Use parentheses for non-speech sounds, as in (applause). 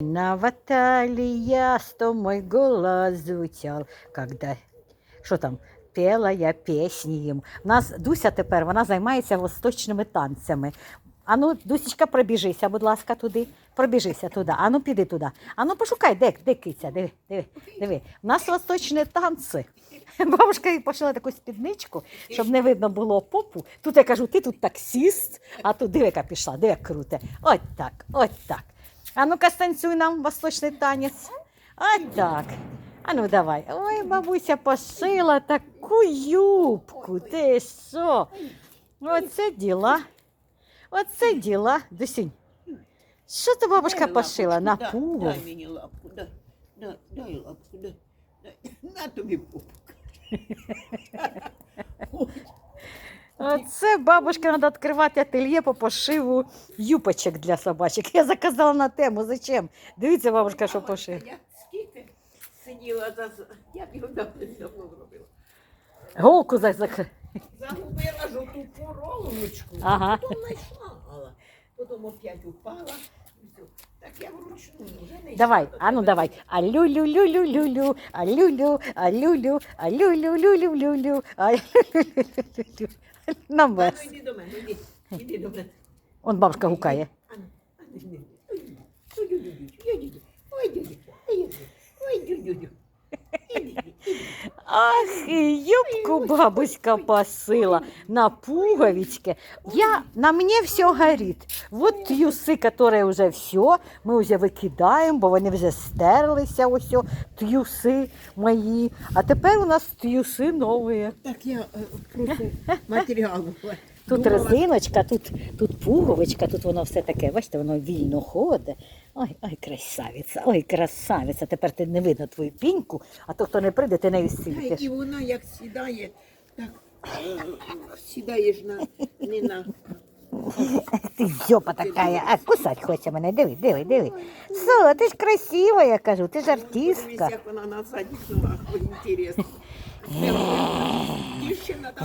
Наталья, что мой голос звучал, когда... Що там? Пела я пісні їм. У нас Дуся тепер вона займається восточними танцями. Ану, Дусічка, пробіжися, будь ласка, туди. Пробіжися туди. Ану, піди туди. Ану, пошукай, де, де киця, диви, диви, диви. У нас восточні танці. (laughs) Бабушка їй пошила таку спідничку, щоб не видно було попу. Тут я кажу, ти тут таксіст, а тут диви, яка пішла, диви, круте. Ось так, ось так. А ну-ка станцюй нам восточний танець. Ось так. А ну давай. Ой, бабуся пошила таку юбку. Ти що? Оце діла. Оце діла. Досінь. Що ти бабушка Дай пошила? На лапочку, да, пугу? Дай мені лапку, дай, дай, дай лапку, дай, дай. На тобі пупок. Оце бабушка треба відкривати ательє по пошиву юпочок для собачок. Я заказала на тему. Зачем? Дивіться, бабушка, що пошив. Я скільки сиділа за... Я б його давно давно. Голку за Загубила жовту поролочку, Ага. потім знайшла, потім опять упала. Так я вручну Давай, а ну давай. Алю-лю-лю-лю-лю-лю, алю-лю, алю-лю, алю-лю-лю-лю-лю-лю, алю-лю-лю-лю-лю. На А ну вес. йди до мене, йди, йди до мене. Он бабушка гукає. Ах, юбку бабуська посила на пуговичке. Я, на мне все горит. Вот тюси, которые уже все, ми вже викидаємо, бо вони вже стерлися, ось о, тюси мої. А тепер у нас тюси нові. Так я е, просто матеріал. Тут думала, резиночка, тут, тут пуговичка, тут воно все таке, бачите, воно вільно ходить. Ой, ой, красавиця, ой, красавиця. Тепер ти не видно твою піньку, а то, хто не прийде, ти нею Та. І вона як сідає, так е, сідаєш на не на. Ти зьопа така, а кусать хоче мене. Диви, диви, диви. Со, ти ж красива, я кажу, ти ж артистка. як вона на задніх ногах, інтересно. Дівчина та